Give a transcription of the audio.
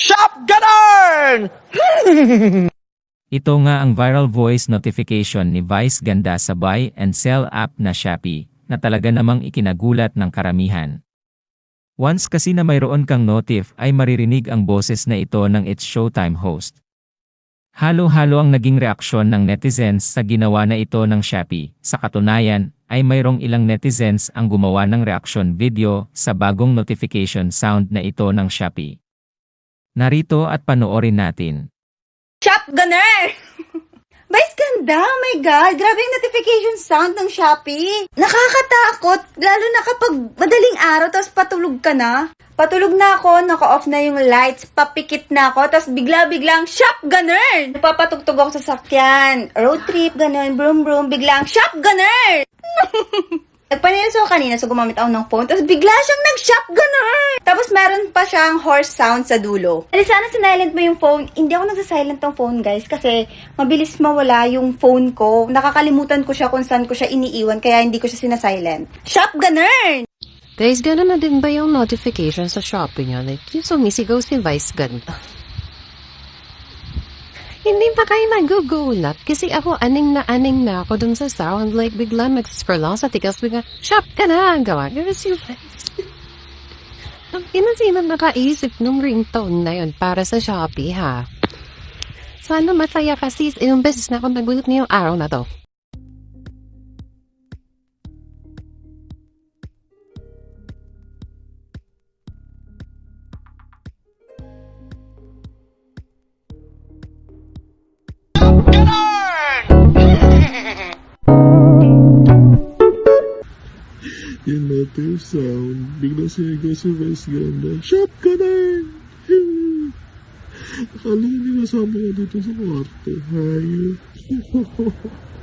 Shop Ganern! Ito nga ang viral voice notification ni Vice Ganda sa buy and sell app na Shopee na talaga namang ikinagulat ng karamihan. Once kasi na mayroon kang notif ay maririnig ang boses na ito ng It's Showtime host. Halo-halo ang naging reaksyon ng netizens sa ginawa na ito ng Shopee. Sa katunayan, ay mayroong ilang netizens ang gumawa ng reaction video sa bagong notification sound na ito ng Shopee. Narito at panoorin natin. Shop Gunner! Vice ganda! Oh my God! Grabe yung notification sound ng Shopee. Nakakatakot, lalo na kapag madaling araw, tapos patulog ka na. Patulog na ako, naka-off na yung lights, papikit na ako, tapos bigla-biglang, Shop Gunner! Napapatugtog ako sa sakyan. Road trip, ganun, broom broom, biglang, Shop Gunner! Nagpanilso ako kanina, so gumamit ako ng phone. Tapos bigla siyang nag-shotgunner! Tapos meron pa siyang horse sound sa dulo. Ali, sana sinilent mo yung phone. Hindi ako nagsasilent ng phone, guys. Kasi mabilis mawala yung phone ko. Nakakalimutan ko siya kung saan ko siya iniiwan. Kaya hindi ko siya sinasilent. Shotgunner! Guys, gano'n na din ba yung notification sa Shopee niya? Like, yung sumisigaw si Vice ganda. Hindi ba kayo nagugulat? Kasi ako, aning na aning na ako dun sa sound. Like, bigla mag-scroll ako sa tikas. Bigla, shop ka na! Gawa. Pero si Vice. Ang ina sino nakaisip nung ringtone na yun para sa Shopee, ha? Sana masaya kasi ilang beses na ako nagulat ngayong araw na to. Yung native sound, bigla sinigaw si Vice Ganda, Shop ka na! Akala ko nilasama ko dito sa kwarto. Hayop.